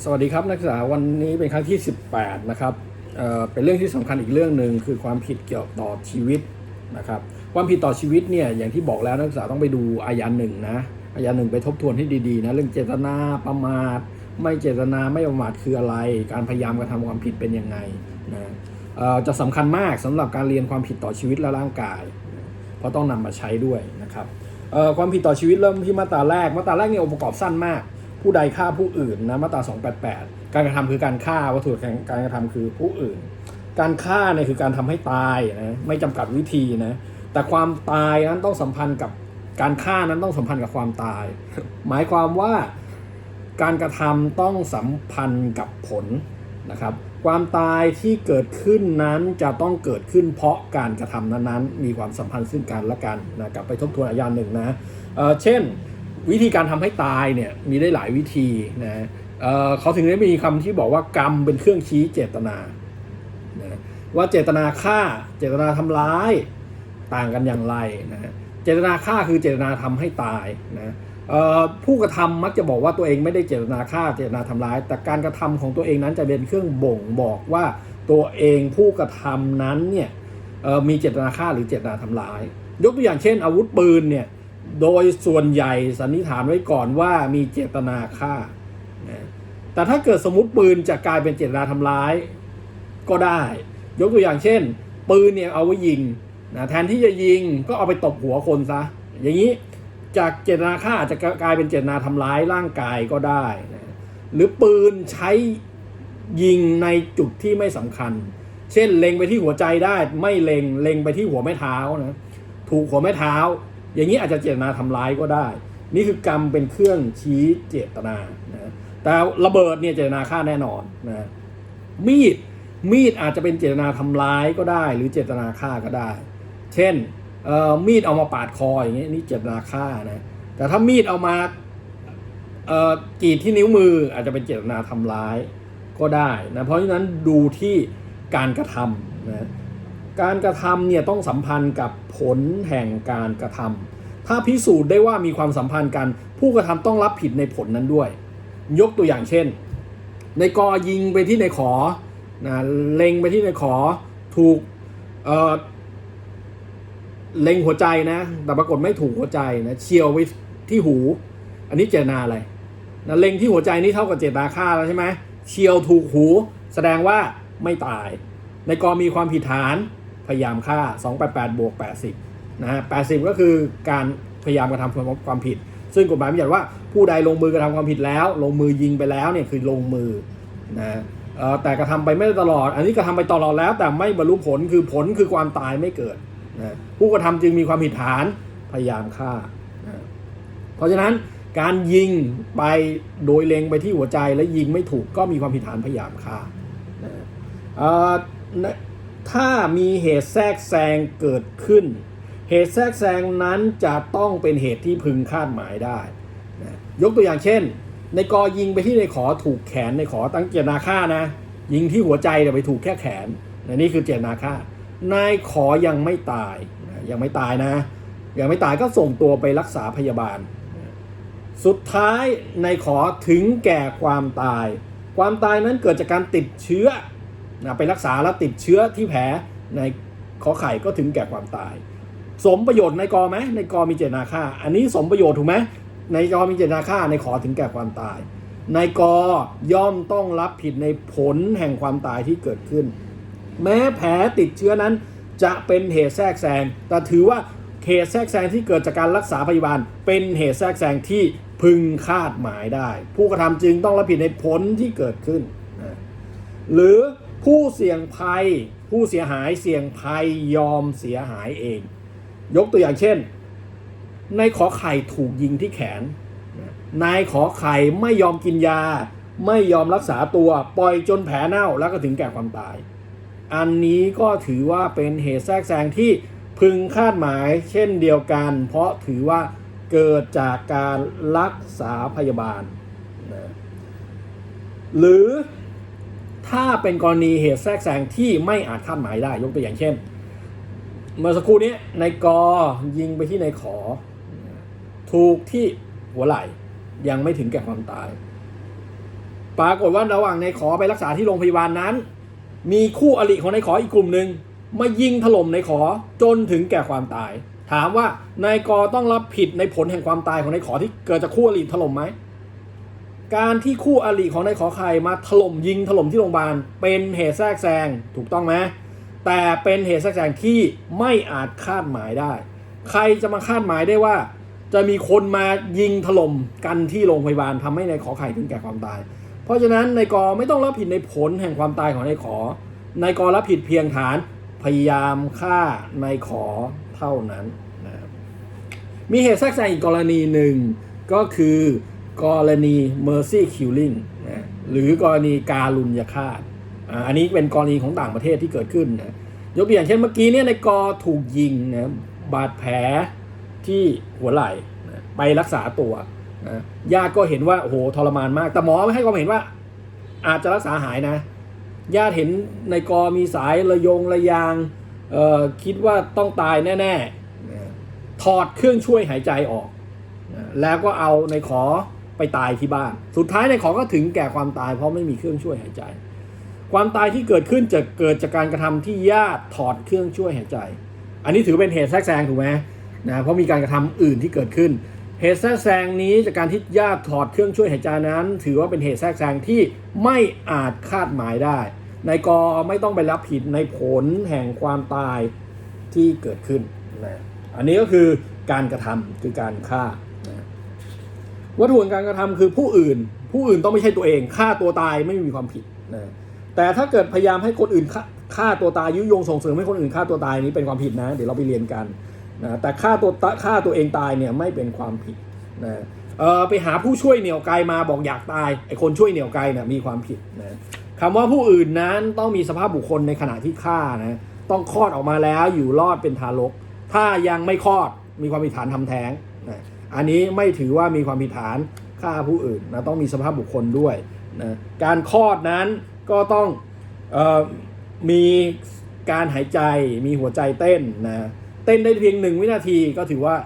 สวัสดีครับนักศึกษาวันนี้เป็นครั้งที่ 18 นะครับเเป็นเรื่องที่สำคัญอีกเรื่องหนึ่งคือความผิดเกี่ยวต่อชีวิตนะครับ ความผิดต่อชีวิตเนี่ยอย่างที่บอกแล้วนักศึกษาต้องไปดูอาญาหนึ่งนะอาญาหนึ่งไปทบทวนให้ดีๆนะเรื่องเจตนาประมาท ไม่เจตนาไม่ประมาทคืออะไร การพยายามกระทำความผิดเป็นยังไงนะจะสำคัญมากสำหรับการเรียนความผิดต่อชีวิตและร่างกาย เพราะต้องนำมาใช้ด้วยนะครับความผิดต่อชีวิตเริ่มที่มาตราแรกมาตราแรกเนี่ยองค์ประกอบสั้นมาก ผู้ใดฆ่าผู้อื่นนะมาตรา 288 การกระทำคือการฆ่าวัตถุการกระทำคือผู้อื่น การฆ่าเนี่ยคือการทำให้ตายนะไม่จำกัดวิธีนะแต่ความตายนั้นต้องสัมพันธ์กับการฆ่านั้นต้องสัมพันธ์กับความตาย หมายความว่าการกระทำต้องสัมพันธ์กับผลนะครับความตายที่เกิดขึ้นนั้นจะต้องเกิดขึ้นเพราะการกระทำนั้นๆ มีความสัมพันธ์ซึ่งกันและกันนะกลับไปทบทวนอาญาหนึ่งนะเเช่น วิธีการทำให้ตายเนี่ยมีได้หลายวิธีนะเเขาถึงได้มีคำที่บอกว่ากรรมเป็นเครื่องชี้เจตนานะว่าเจตนาฆ่าเจตนาทำร้ายต่างกันอย่างไรนะเจตนาฆ่าคือเจตนาทำให้ตายนะผู้กระทำมักจะบอกว่าตัวเองไม่ได้เจตนาฆ่าเจตนาทำร้าย แต่การกระทำของตัวเองนั้นจะเป็นเครื่องบ่งบอกว่าตัวเองผู้กระทำนั้นเนี่ยมีเจตนาฆ่าหรือเจตนาทำร้าย ยกตัวอย่างเช่น อาวุธปืนเนี่ย โดยส่วนใหญ่สันนิษฐานไว้ก่อนว่ามีเจตนาฆ่านะแต่ถ้าเกิดสมมติปืนจะกลายเป็นเจตนาทำร้าย ก็ได้ ยกตัวอย่างเช่น ปืนเนี่ยเอาไว้ยิงนะแทนที่จะยิงก็เอาไปตบหัวคนซะ อย่างนี้จากเจตนาฆ่าอาจจะกลายเป็นเจตนาทำร้ายร่างกายก็ได้นะหรือปืนใช้ยิงในจุดที่ไม่สำคัญ เช่นเล็งไปที่หัวใจได้ ไม่เล็งเล็งไปที่หัวแม่เท้านะถูกหัวแม่เท้า อย่างนี้อาจจะเจตนาทำร้ายก็ได้ นี่คือกรรมเป็นเครื่องชี้เจตนานะแต่ระเบิดเนี่ยเจตนาฆ่าแน่นอนนะมีดมีดอาจจะเป็นเจตนาทำร้ายก็ได้ หรือเจตนาฆ่าก็ได้ เช่นมีดเอามาปาดคออย่างเงี้ยนี่เจตนาฆ่านะแต่ถ้ามีดเอามากรีดที่นิ้วมืออาจจะเป็นเจตนาทำร้ายก็ได้นะเพราะฉะนั้นดูที่การกระทำนะ การกระทำเนี่ยต้องสัมพันธ์กับผลแห่งการกระทำถ้าพิสูจน์ได้ว่ามีความสัมพันธ์กัน ผู้กระทำต้องรับผิดในผลนั้นด้วย ยกตัวอย่างเช่น ในกอยิงไปที่ในขอนะเล็งไปที่ในขอถูกเออเล็งหัวใจนะ แต่ปรากฏไม่ถูกหัวใจนะเฉียวไปที่หู อันนี้เจตนาอะไรนะเล็งที่หัวใจนี่เท่ากับเจตนาฆ่าแล้วใช่ไหมเฉียวถูกหู แสดงว่าไม่ตาย ในกอมีความผิดฐาน พยายามฆ่า 288 บวก 80 นะฮะ 80 ก็คือการพยายามกระทำความผิด ซึ่งกฎหมายบัญญัติว่าผู้ใดลงมือกระทำความผิดแล้ว ลงมือยิงไปแล้วเนี่ยคือลงมือนะเออแต่กระทำไปไม่ได้ตลอด อันนี้กระทำไปตลอดแล้ว แต่ไม่บรรลุผลคือผลคือความตายไม่เกิดนะผู้กระทำจึงมีความผิดฐานพยายามฆ่านะเพราะฉะนั้นการยิงไปโดยเล็งไปที่หัวใจและยิงไม่ถูกก็มีความผิดฐานพยายามฆ่าเอ่อนะ ถ้ามีเหตุแทรกแซงเกิดขึ้น เหตุแทรกแซงนั้นจะต้องเป็นเหตุที่พึงคาดหมายได้นะยกตัวอย่างเช่น ในกอยิงไปที่ในขอถูกแขนในขอตั้งเจตนาฆ่านะ ยิงที่หัวใจแต่ไปถูกแค่แขนนะนี่คือเจตนาฆ่านายขอยังไม่ตายนะยังไม่ตายนะ ยังไม่ตายก็ส่งตัวไปรักษาพยาบาล สุดท้ายในขอถึงแก่ความตาย ความตายนั้นเกิดจากการติดเชื้อ นะไปรักษาแล้วติดเชื้อที่แผลในขอไข่ก็ถึงแก่ความตาย สมประโยชน์ในกอไหมในกอมีเจตนาฆ่า อันนี้สมประโยชน์ถูกไหมในกอมีเจตนาฆ่าในขอถึงแก่ความตาย ในกอย่อมต้องรับผิดในผลแห่งความตายที่เกิดขึ้น แม้แผลติดเชื้อนั้นจะเป็นเหตุแทรกแซงแต่ถือว่าเหตุแทรกแซงที่เกิดจากการรักษาพยาบาล เป็นเหตุแทรกแซงที่พึงคาดหมายได้ ผู้กระทำจึงต้องรับผิดในผลที่เกิดขึ้น หรือ ผู้เสี่ยงภัย ผู้เสียหายเสี่ยงภัยยอมเสียหายเอง ยกตัวอย่างเช่นในขอไข่ถูกยิงที่แขน นายขอไข่ไม่ยอมกินยา ไม่ยอมรักษาตัวปล่อยจนแผลเน่าแล้วก็ถึงแก่ความตาย อันนี้ก็ถือว่าเป็นเหตุแทรกแซงที่พึงคาดหมายเช่นเดียวกัน เพราะถือว่าเกิดจากการรักษาพยาบาลนะหรือ ถ้าเป็นกรณีเหตุแทรกแซงที่ไม่อาจคาดหมายได้ยกตัวอย่างเช่น เมื่อสักครู่นี้ในกยิงไปที่ในขอ ถูกที่หัวไหล่ยังไม่ถึงแก่ความตาย ปรากฏว่าระหว่างในขอไปรักษาที่โรงพยาบาลนั้น มีคู่อริของในขออีกกลุ่มหนึ่งมายิงถล่มในขอจนถึงแก่ความตาย ถามว่านายกต้องรับผิดในผลแห่งความตายของนายขอที่เกิดจากคู่อริถล่มไหม การที่คู่อริของนายขอไข่มาถล่มยิงถล่มที่โรงพยาบาล เป็นเหตุแทรกแซงถูกต้องไหมแต่เป็นเหตุแทรกแซงที่ไม่อาจคาดหมายได้ ใครจะมาคาดหมายได้ว่า จะมีคนมายิงถล่มกันที่โรงพยาบาลทำให้นายขอไข่ถึงแก่ความตาย เพราะฉะนั้นนายกอไม่ต้องรับผิดในผลแห่งความตายของนายขอนายกอรับผิดเพียงฐานพยายามฆ่านายขอเท่านั้นนะมีเหตุแทรกแซงอีกกรณีหนึ่งก็คือ กรณี mercy killing นะหรือกรณีการุญยฆาตอันนี้เป็นกรณีของต่างประเทศที่เกิดขึ้นนะยกตัวอย่างเช่นเมื่อกี้เนี่ยในกอถูกยิงนะบาดแผลที่หัวไหล่นะไปรักษาตัวนะญาติก็เห็นว่าโอ้โหทรมานมาก แต่หมอไม่ให้ความเห็นว่า อาจจะรักษาหายนะญาติเห็นในกอมีสายระยงระยางคิดว่าต้องตายแน่ๆนะถอดเครื่องช่วยหายใจออกนะแล้วก็เอาในขอ ไปตายที่บ้าน สุดท้ายในขอก็ถึงแก่ความตายเพราะไม่มีเครื่องช่วยหายใจ ความตายที่เกิดขึ้นจะเกิดจากการกระทำที่ญาติถอดเครื่องช่วยหายใจ อันนี้ถือเป็นเหตุแทรกแซงถูกไหมนะเพราะมีการกระทำอื่นที่เกิดขึ้น เหตุแทรกแซงนี้จากการที่ญาติถอดเครื่องช่วยหายใจนั้น ถือว่าเป็นเหตุแทรกแซงที่ไม่อาจคาดหมายได้นายกอไม่ต้องไปรับผิดในผลแห่งความตายที่เกิดขึ้นนะอันนี้ก็คือการกระทำคือการฆ่า วัตถุแห่งการกระทำคือผู้อื่น ผู้อื่นต้องไม่ใช่ตัวเองฆ่าตัวตายไม่มีความผิดนะแต่ถ้าเกิดพยายามให้คนอื่นฆ่าตัวตายยุยงส่งเสริมให้คนอื่นฆ่าตัวตายนี้เป็นความผิดนะ เดี๋ยวเราไปเรียนกันนะแต่ฆ่าตัวฆ่าตัวเองตายเนี่ยไม่เป็นความผิดนะเออไปหาผู้ช่วยเหนี่ยวไกลมาบอกอยากตายไอ้คนช่วยเหนี่ยวไกลเนี่ยมีความผิดนะคำว่าผู้อื่นนั้นต้องมีสภาพบุคคลในขณะที่ฆ่านะต้องคลอดออกมาแล้วอยู่รอดเป็นทารก ถ้ายังไม่คลอดมีความผิดฐานทำแท้งนะ อันนี้ไม่ถือว่ามีความผิดฐานฆ่าผู้อื่นนะต้องมีสภาพบุคคลด้วยนะการคลอดนั้นก็ต้องออมีการหายใจมีหัวใจเต้นนะเต้นได้เพียงหนึ่งวินาทีก็ถือว่า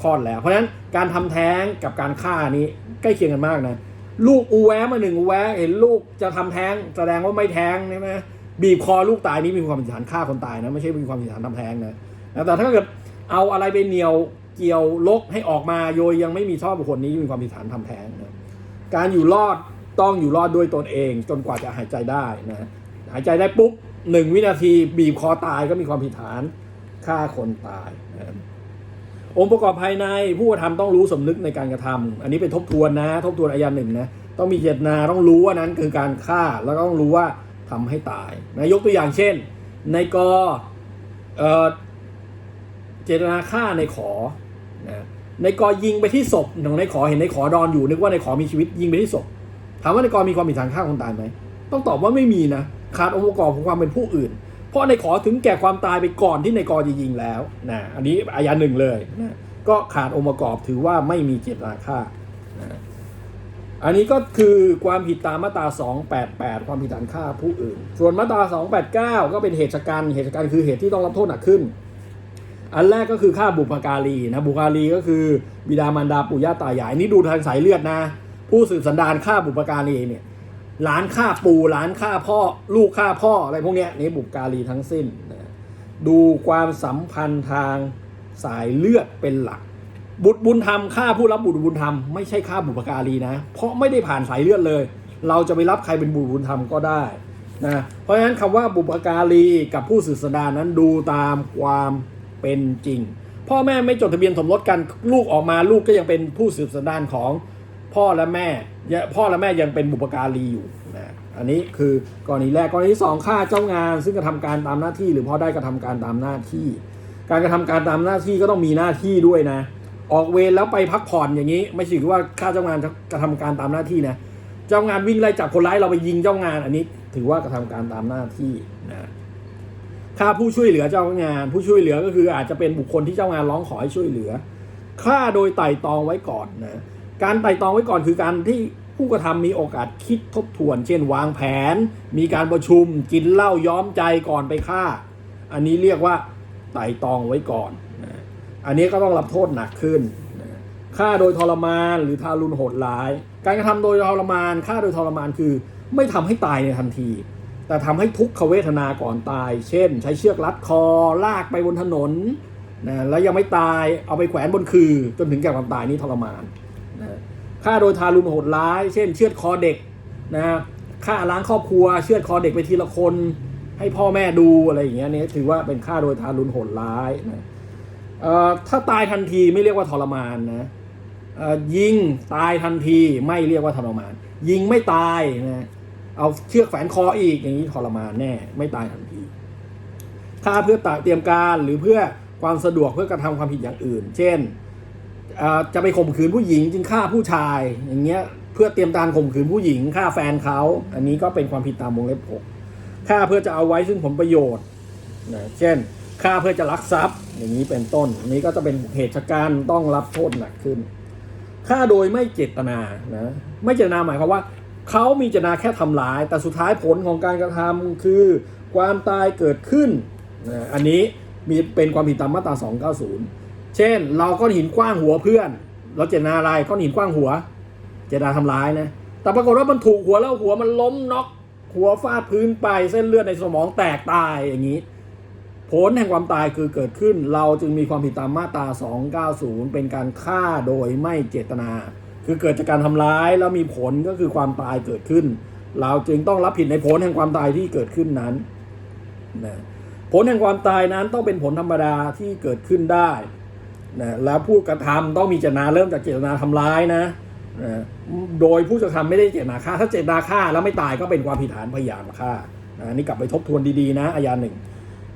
คลอดแล้ว เพราะฉะนั้นการทำแท้งกับการฆ่านี้ใกล้เคียงกันมากนะลูกอูแวะมาหนึ่งอูแวะเห็นลูกจะทำแท้งแสดงว่าไม่แท้งใช่ไหมบีบคอลูกตายนี่มีความผิดฐานฆ่าคนตายนะไม่ใช่มีความผิดฐานทำแท้งนะแต่ถ้าเกิดเอาอะไรไปเหนียว เกี่ยวลกให้ออกมาโดยยังไม่มีชอบบุคคลนี้มีความผิดฐานทำแท้งนะการอยู่รอดต้องอยู่รอดด้วยตนเอง จนกว่าจะหายใจได้นะหายใจได้ปุ๊บหนึ่งวินาทีบีบคอตายก็มีความผิดฐานฆ่าคนตายนะองค์ประกอบภายในผู้กระทำต้องรู้สำนึกในการกระทำอันนี้เป็นทบทวนนะ ทบทวนอายาหนึ่งนะต้องมีเจตนาต้องรู้ว่านั้นคือการฆ่าแล้วก็ต้องรู้ว่าทำให้ตายนะยกตัวอย่างเช่น ในกเเจตนาฆ่าในขอ นะในกอยิงไปที่ศพของในขอเห็นในขอนอนอยู่นึกว่าในขอมีชีวิตยิงไปที่ศพถามว่าในกอมีความผิดฐานฆ่าคนตายไหมต้องตอบว่าไม่มีนะขาดองค์ประกอบของความเป็นผู้อื่น เพราะในขอถึงแก่ความตายไปก่อนที่ในกอจะยิงแล้วนะอันนี้อายาหนึ่งเลยนะก็ขาดองค์ประกอบถือว่าไม่มีเจตนาฆ่านะอันนี้ก็คือความผิดตามมาตรา 288 ความผิดฐานฆ่าผู้อื่น ส่วนมาตรา 289 ก็เป็นเหตุชะกันเหตุชะกันคือเหตุที่ต้องรับโทษหนักขึ้น อันแรกก็คือฆ่าบุพการีนะบุพการีก็คือบิดามารดาปู่ย่าตายายนี่ดูทางสายเลือดนะ ผู้สืบสันดานฆ่าบุพการีเนี่ยหลานฆ่าปู่หลานฆ่าพ่อ ลูกฆ่าพ่ออะไรพวกเนี้ยนี่บุพการีทั้งสิ้นนะดูความสัมพันธ์ทางสายเลือดเป็นหลัก บุตรบุญธรรมฆ่าผู้รับบุตรบุญธรรมไม่ใช่ฆ่าบุพการีนะ เพราะไม่ได้ผ่านสายเลือดเลย เราจะไปรับใครเป็นบุตรบุญธรรมก็ได้นะเพราะฉะนั้นคำว่าบุพการีกับผู้สืบสันดานนั้นดูตามความ เป็นจริง พ่อแม่ไม่จดทะเบียนสมรสกันลูกออกมาลูกก็ยังเป็นผู้สืบสันดานของพ่อและแม่พ่อและแม่ยังเป็นบุพการีอยู่นะอันนี้คือกรณีแรกกรณีที่สองฆ่าเจ้างาน ซึ่งกระทำการตามหน้าที่ หรือพ่อได้กระทำการตามหน้าที่ การกระทำการตามหน้าที่ก็ต้องมีหน้าที่ด้วยนะ ออกเวรแล้วไปพักผ่อนอย่างนี้ ไม่ใช่ว่าฆ่าเจ้างานกระทำการตามหน้าที่นะเจ้างานวิ่งไล่จับคนร้ายเราไปยิงเจ้างาน อันนี้ถือว่ากระทำการตามหน้าที่นะ ฆ่าผู้ช่วยเหลือเจ้างาน ผู้ช่วยเหลือก็คืออาจจะเป็นบุคคลที่เจ้างานร้องขอให้ช่วยเหลือฆ่าโดยไต่ตองไว้ก่อนนะการไต่ตองไว้ก่อนคือการที่ผู้กระทำมีโอกาสคิดทบทวน เช่นวางแผน มีการประชุมกินเหล้าย้อมใจก่อนไปฆ่า อันนี้เรียกว่าไต่ตองไว้ก่อนนะอันนี้ก็ต้องรับโทษหนักขึ้นนะฆ่าโดยทรมานหรือทารุณโหดร้าย การกระทำโดยทรมานฆ่าโดยทรมานคือ ไม่ทำให้ตายในทันที แต่ทำให้ทุกขเวทนาก่อนตาย เช่น ใช้เชือกรัดคอลากไปบนถนนนะแล้วยังไม่ตายเอาไปแขวนบนคือ จนถึงแก่ความตายนี่ทรมานนะฆ่าโดยทารุณโหดร้าย เช่น เชือดคอเด็กนะฆ่าล้างครอบครัว เชือดคอเด็กไปทีละคน ให้พ่อแม่ดูอะไรอย่างเงี้ยนี่ถือว่าเป็นฆ่าโดยทารุณโหดร้ายนะเอ่อถ้าตายทันทีไม่เรียกว่าทรมานนะเอ่อยิงตายทันทีไม่เรียกว่าทรมาน ยิงไม่ตายนะ เอาเชือกแฝนคออีกอย่างนี้ทรมานแน่ไม่ตายทันทีฆ่าเพื่อเตรียมการหรือเพื่อความสะดวกเพื่อกระทำความผิดอย่างอื่น เช่นจะไปข่มขืนผู้หญิงจึงฆ่าผู้ชาย อย่างเงี้ยเพื่อเตรียมการข่มขืนผู้หญิงฆ่าแฟนเขา อันนี้ก็เป็นความผิดตามวงเล็บหกฆ่าเพื่อจะเอาไว้ซึ่งผลประโยชน์นะเช่นฆ่าเพื่อจะลักทรัพย์ อย่างนี้เป็นต้นอันนี้ก็จะเป็นเหตุการณ์ต้องรับโทษหนักขึ้นฆ่าโดยไม่เจตนานะไม่เจตนาหมายความว่า เขามีเจตนาแค่ทำร้าย แต่สุดท้ายผลของการกระทำคือความตายเกิดขึ้น อันนี้มีเป็นความผิดตามมาตรา 290 เช่น เราก้อนหินกว้างหัวเพื่อน เราเจตนาอะไรก้อนหินกว้างหัว เจตนาทำร้ายนะ แต่ปรากฏว่ามันถูกหัวแล้วหัวมันล้มน็อกหัวฟาดพื้นไปเส้นเลือดในสมองแตกตายอย่างนี้ ผลแห่งความตายคือเกิดขึ้น เราจึงมีความผิดตามมาตรา 290 เป็นการฆ่าโดยไม่เจตนา คือเกิดจากการทำร้ายแล้วมีผลก็คือความตายเกิดขึ้น เราจึงต้องรับผิดในผลแห่งความตายที่เกิดขึ้นนั้นนะผลแห่งความตายนั้นต้องเป็นผลธรรมดาที่เกิดขึ้นได้นะแล้วผู้กระทำต้องมีเจตนาเริ่มจากเจตนาทำร้ายนะนะโดยผู้กระทำไม่ได้เจตนาฆ่าถ้าเจตนาฆ่าแล้วไม่ตายก็เป็นความผิดฐานพยายามฆ่านะนี่กลับไปทบทวนดีๆนะอาญาหนึ่ง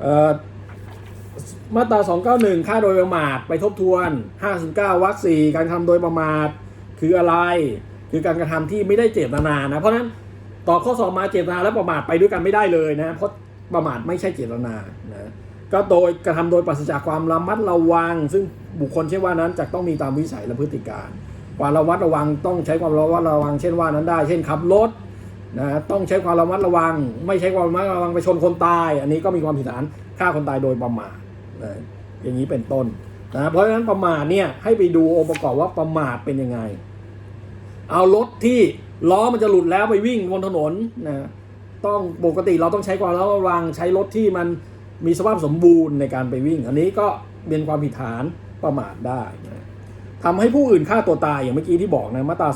เอ่อมาตรา 291 ฆ่าโดยประมาทไปทบทวน 59วรรคสี่การทำโดยประมาท คืออะไร คือการกระทำที่ไม่ได้เจตนานะ เพราะนั้นตอบข้อสอบมาเจตนาและประมาทไปด้วยกันไม่ได้เลยนะ เพราะประมาทไม่ใช่เจตนานะก็โดยกระทำโดยปราศจากความระมัดระวัง ซึ่งบุคคลเช่นว่านั้นจะต้องมีตามวิสัยและพฤติการความระมัดระวังต้องใช้ความระมัดระวัง เช่นว่านั้นได้ เช่นขับรถนะต้องใช้ความระมัดระวัง ไม่ใช้ความระมัดระวังไปชนคนตาย อันนี้ก็มีความผิดฐานฆ่าคนตายโดยประมาทนะอย่างนี้เป็นต้นนะเพราะฉะนั้นประมาทเนี่ยให้ไปดูองค์ประกอบว่าประมาทเป็นยังไง เอารถที่ล้อมันจะหลุดแล้วไปวิ่งบนถนนนะต้องปกติเราต้องใช้ความระมัดระวังใช้รถที่มันมีสภาพสมบูรณ์ในการไปวิ่ง อันนี้ก็เป็นความผิดฐานประมาทได้นะทำให้ผู้อื่นฆ่าตัวตายอย่างเมื่อกี้ที่บอกนะมาตรา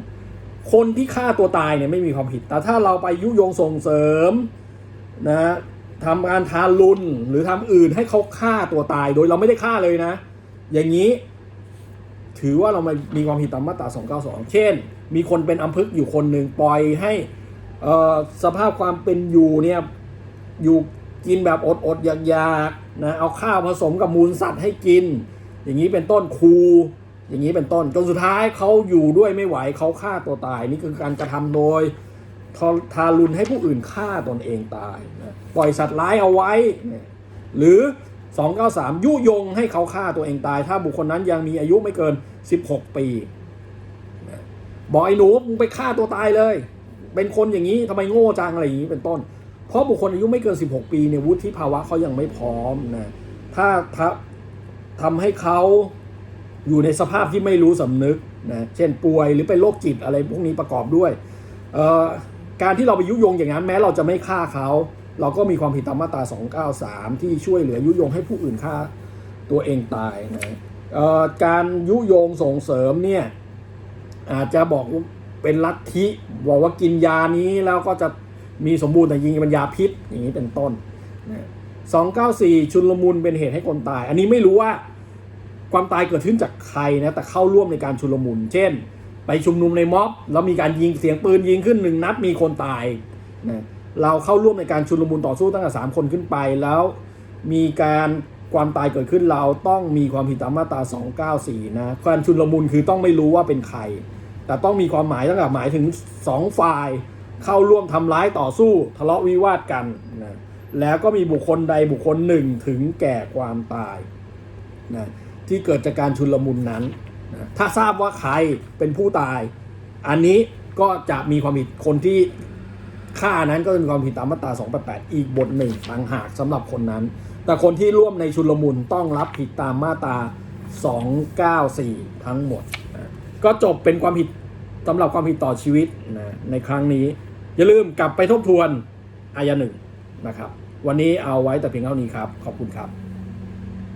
292 คนที่ฆ่าตัวตายเนี่ยไม่มีความผิด แต่ถ้าเราไปยุยงส่งเสริมนะทำการทารุณหรือทำอื่นให้เขาฆ่าตัวตายโดยเราไม่ได้ฆ่าเลยนะ อย่างนี้ ถือว่าเรามามีความผิดตามมาตรา 292 เช่น มีคนเป็นอัมพฤกษ์อยู่คนหนึ่งปล่อยให้สภาพความเป็นอยู่เนี่ยอยู่กินแบบอดอดๆอยากๆนะเอาข้าวผสมกับมูลสัตว์ให้กิน อย่างนี้เป็นต้นครูอย่างนี้เป็นต้นจนสุดท้ายเขาอยู่ด้วยไม่ไหวเขาฆ่าตัวตาย นี่คือการกระทำโดยทาทารุณให้ผู้อื่นฆ่าตนเองตายนะปล่อยสัตว์ร้ายเอาไว้ หรือ 293 ยุยงให้เขาฆ่าตัวเองตาย ถ้าบุคคลนั้นยังมีอายุไม่เกิน 16 ปีบอกไอ้หนูมึงไปฆ่าตัวตายเลย เป็นคนอย่างนี้ทำไมโง่จังอะไรอย่างนี้เป็นต้น เพราะบุคคลอายุไม่เกิน 16 ปีเนี่ยวุฒิภาวะเขายังไม่พร้อมนะถ้าถ้าทำให้เขาอยู่ในสภาพที่ไม่รู้สำนึกนะเช่นป่วยหรือเป็นโรคจิตอะไรพวกนี้ประกอบด้วยการที่เราไปยุยงอย่างนั้นแม้เราจะไม่ฆ่าเขา เราก็มีความผิดตามมาตรา 293 ที่ช่วยเหลือยุยงให้ผู้อื่นฆ่าตัวเองตายนะ การยุโยงส่งเสริมเนี่ยอาจจะบอกเป็นลัทธิบอกว่ากินยานี้แล้วก็จะมีสมบูรณ์แต่ยิงมันยาพิษอย่างนี้เป็นต้นนะ294ชุนลมุนเป็นเหตุให้คนตาย อันนี้ไม่รู้ว่าความตายเกิดขึ้นจากใครนะแต่เข้าร่วมในการชุลมุน เช่น ไปชุมนุมในม็อบแล้วมีการยิงเสียงปืนยิงขึ้นหนึ่งนัดมีคนตายนะเราเข้าร่วมในการชุลมุนต่อสู้ตั้งแต่สามคนขึ้นไปแล้วมีการ ความตายเกิดขึ้นเราต้องมีความผิดตามมาตรา 294 นะการชุนลมุนคือต้องไม่รู้ว่าเป็นใคร แต่ต้องมีความหมายตั้งแต่หมายถึงสองฝ่าย เข้าร่วมทำร้ายต่อสู้ ทะเลาะวิวาทกันนะแล้วก็มีบุคคลใดบุคคลหนึ่งถึงแก่ความตายนะที่เกิดจากการชุนลมุนนั้นนะถ้าทราบว่าใครเป็นผู้ตาย อันนี้ก็จะมีความผิดคนที่ฆ่านั้นก็จะมีความผิดตามมาตรา 288 อีกบทหนึ่งต่างหากสำหรับคนนั้น แต่คนที่ร่วมในชุลมุนต้องรับผิดตามมาตรา 294 ทั้งหมดนะก็จบเป็นความผิดสำหรับความผิดต่อชีวิตนะในครั้งนี้ อย่าลืมกลับไปทบทวนอายาหนึ่งนะครับ วันนี้เอาไว้แต่เพียงเท่านี้ครับ ขอบคุณครับ